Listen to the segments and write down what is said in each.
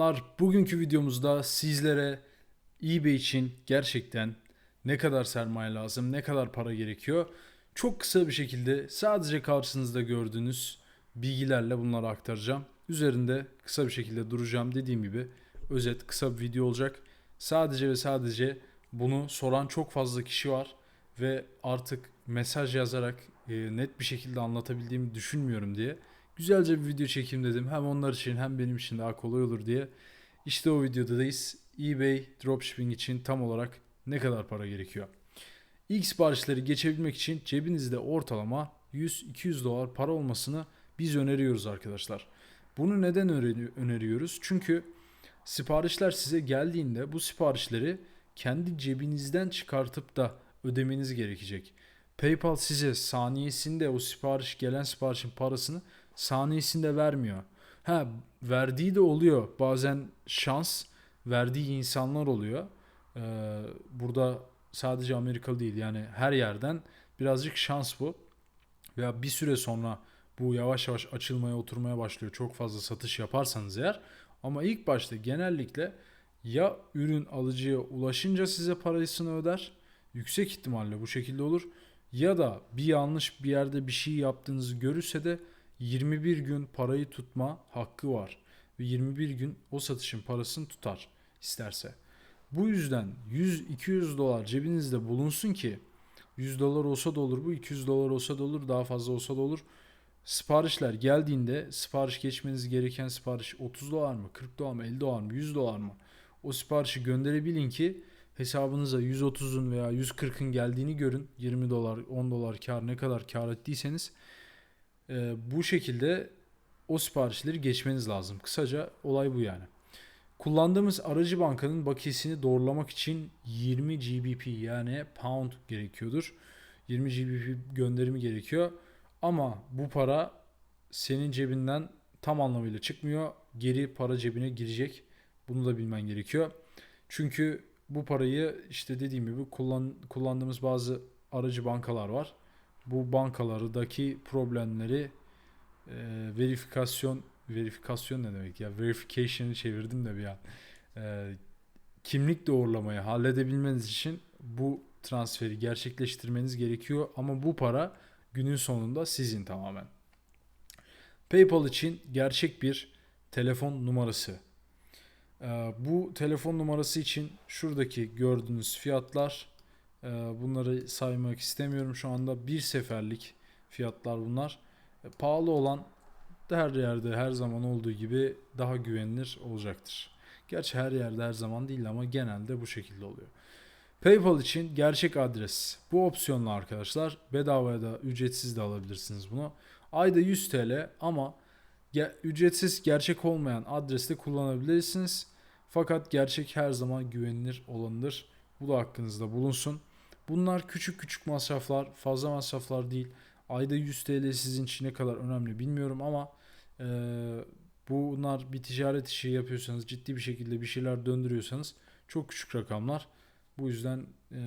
Selamlar. Bugünkü videomuzda sizlere eBay için gerçekten ne kadar sermaye lazım, ne kadar para gerekiyor çok kısa bir şekilde sadece karşınızda gördüğünüz bilgilerle bunları aktaracağım. Üzerinde kısa bir şekilde duracağım. Dediğim gibi özet kısa bir video olacak. Sadece ve sadece bunu soran çok fazla kişi var ve artık mesaj yazarak e, net bir şekilde anlatabildiğimi düşünmüyorum diye güzelce bir video çekeyim dedim. Hem onlar için hem benim için daha kolay olur diye. İşte o videodayız. eBay dropshipping için tam olarak ne kadar para gerekiyor? İlk siparişleri geçebilmek için cebinizde ortalama 100-200 dolar para olmasını biz öneriyoruz arkadaşlar. Bunu neden öneriyoruz? Çünkü siparişler size geldiğinde bu siparişleri kendi cebinizden çıkartıp da ödemeniz gerekecek. PayPal size saniyesinde o sipariş gelen siparişin parasını saniyesinde vermiyor. Ha verdiği de oluyor. Bazen şans verdiği insanlar oluyor. Ee, burada sadece Amerikalı değil yani her yerden birazcık şans bu. Veya bir süre sonra bu yavaş yavaş açılmaya oturmaya başlıyor. Çok fazla satış yaparsanız eğer. Ama ilk başta genellikle ya ürün alıcıya ulaşınca size parasını öder. Yüksek ihtimalle bu şekilde olur. Ya da bir yanlış bir yerde bir şey yaptığınızı görürse de 21 gün parayı tutma hakkı var. Ve 21 gün o satışın parasını tutar isterse. Bu yüzden 100-200 dolar cebinizde bulunsun ki 100 dolar olsa da olur bu 200 dolar olsa da olur daha fazla olsa da olur. Siparişler geldiğinde sipariş geçmeniz gereken sipariş 30 dolar mı 40 dolar mı 50 dolar mı 100 dolar mı o siparişi gönderebilin ki hesabınıza 130'un veya 140'ın geldiğini görün 20 dolar 10 dolar kar ne kadar kar ettiyseniz e, bu şekilde o siparişleri geçmeniz lazım. Kısaca olay bu yani. Kullandığımız aracı bankanın bakiyesini doğrulamak için 20 GBP yani pound gerekiyordur. 20 GBP gönderimi gerekiyor. Ama bu para senin cebinden tam anlamıyla çıkmıyor. Geri para cebine girecek. Bunu da bilmen gerekiyor. Çünkü bu parayı işte dediğim gibi kullan, kullandığımız bazı aracı bankalar var bu bankalardaki problemleri e, verifikasyon verifikasyon ne demek ya verification'ı çevirdim de bir an e, kimlik doğrulamayı halledebilmeniz için bu transferi gerçekleştirmeniz gerekiyor ama bu para günün sonunda sizin tamamen. PayPal için gerçek bir telefon numarası. E, bu telefon numarası için şuradaki gördüğünüz fiyatlar ee, bunları saymak istemiyorum şu anda. Bir seferlik fiyatlar bunlar. E, pahalı olan her yerde her zaman olduğu gibi daha güvenilir olacaktır. Gerçi her yerde her zaman değil ama genelde bu şekilde oluyor. PayPal için gerçek adres. Bu opsiyonla arkadaşlar bedavaya da ücretsiz de alabilirsiniz bunu. Ayda 100 TL ama ücretsiz gerçek olmayan adreste kullanabilirsiniz. Fakat gerçek her zaman güvenilir olanıdır. Bu da hakkınızda bulunsun. Bunlar küçük küçük masraflar, fazla masraflar değil. Ayda 100 TL sizin için ne kadar önemli bilmiyorum ama e, bunlar bir ticaret işi yapıyorsanız, ciddi bir şekilde bir şeyler döndürüyorsanız çok küçük rakamlar. Bu yüzden e,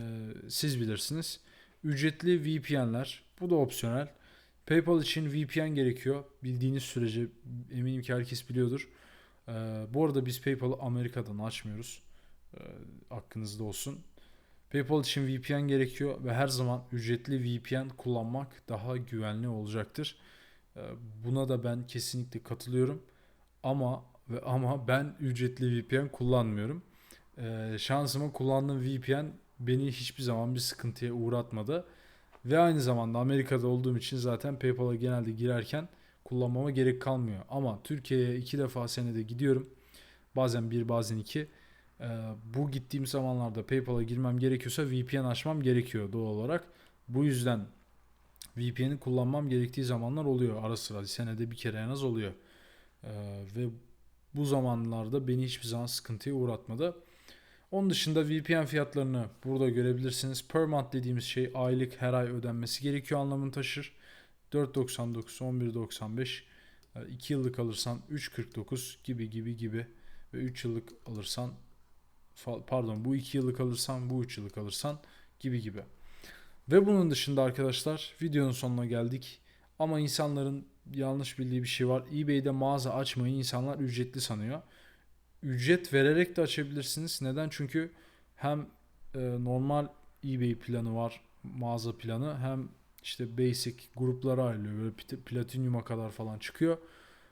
siz bilirsiniz. Ücretli VPN'ler, bu da opsiyonel. PayPal için VPN gerekiyor. Bildiğiniz sürece eminim ki herkes biliyordur. E, bu arada biz PayPal'ı Amerika'dan açmıyoruz. E, aklınızda olsun. PayPal için VPN gerekiyor ve her zaman ücretli VPN kullanmak daha güvenli olacaktır. Ee, buna da ben kesinlikle katılıyorum. Ama ve ama ben ücretli VPN kullanmıyorum. Ee, şansıma kullandığım VPN beni hiçbir zaman bir sıkıntıya uğratmadı. Ve aynı zamanda Amerika'da olduğum için zaten PayPal'a genelde girerken kullanmama gerek kalmıyor. Ama Türkiye'ye iki defa senede gidiyorum. Bazen bir bazen iki. Ee, bu gittiğim zamanlarda PayPal'a girmem gerekiyorsa VPN açmam gerekiyor doğal olarak. Bu yüzden VPN'i kullanmam gerektiği zamanlar oluyor ara sıra. Senede bir kere en az oluyor. Ee, ve bu zamanlarda beni hiçbir zaman sıkıntıya uğratmadı. Onun dışında VPN fiyatlarını burada görebilirsiniz. Per month dediğimiz şey aylık her ay ödenmesi gerekiyor anlamını taşır. 4.99, 11.95, 2 yıllık alırsan 3.49 gibi gibi gibi ve 3 yıllık alırsan pardon bu 2 yıllık alırsan bu 3 yıllık alırsan gibi gibi. Ve bunun dışında arkadaşlar videonun sonuna geldik. Ama insanların yanlış bildiği bir şey var. eBay'de mağaza açmayı insanlar ücretli sanıyor. Ücret vererek de açabilirsiniz. Neden? Çünkü hem e, normal eBay planı var, mağaza planı hem işte basic gruplara ayrılıyor. Böyle platinyuma kadar falan çıkıyor.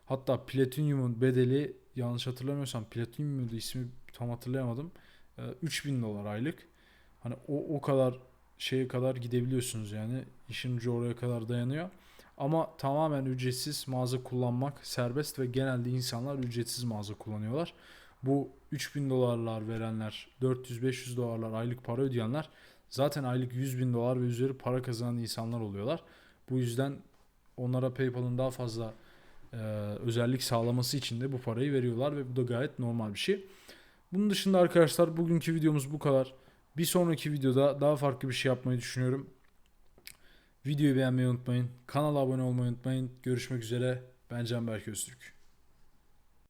Hatta platinyumun bedeli yanlış hatırlamıyorsam platinyumun da ismi tam hatırlayamadım. E, 3000 dolar aylık. Hani o o kadar şeye kadar gidebiliyorsunuz yani. İşin ucu oraya kadar dayanıyor. Ama tamamen ücretsiz mağaza kullanmak serbest ve genelde insanlar ücretsiz mağaza kullanıyorlar. Bu 3000 dolarlar verenler, 400-500 dolarlar aylık para ödeyenler zaten aylık 100 bin dolar ve üzeri para kazanan insanlar oluyorlar. Bu yüzden onlara PayPal'ın daha fazla e, özellik sağlaması için de bu parayı veriyorlar ve bu da gayet normal bir şey. Bunun dışında arkadaşlar bugünkü videomuz bu kadar. Bir sonraki videoda daha farklı bir şey yapmayı düşünüyorum. Videoyu beğenmeyi unutmayın. Kanala abone olmayı unutmayın. Görüşmek üzere. Ben Canberk Öztürk.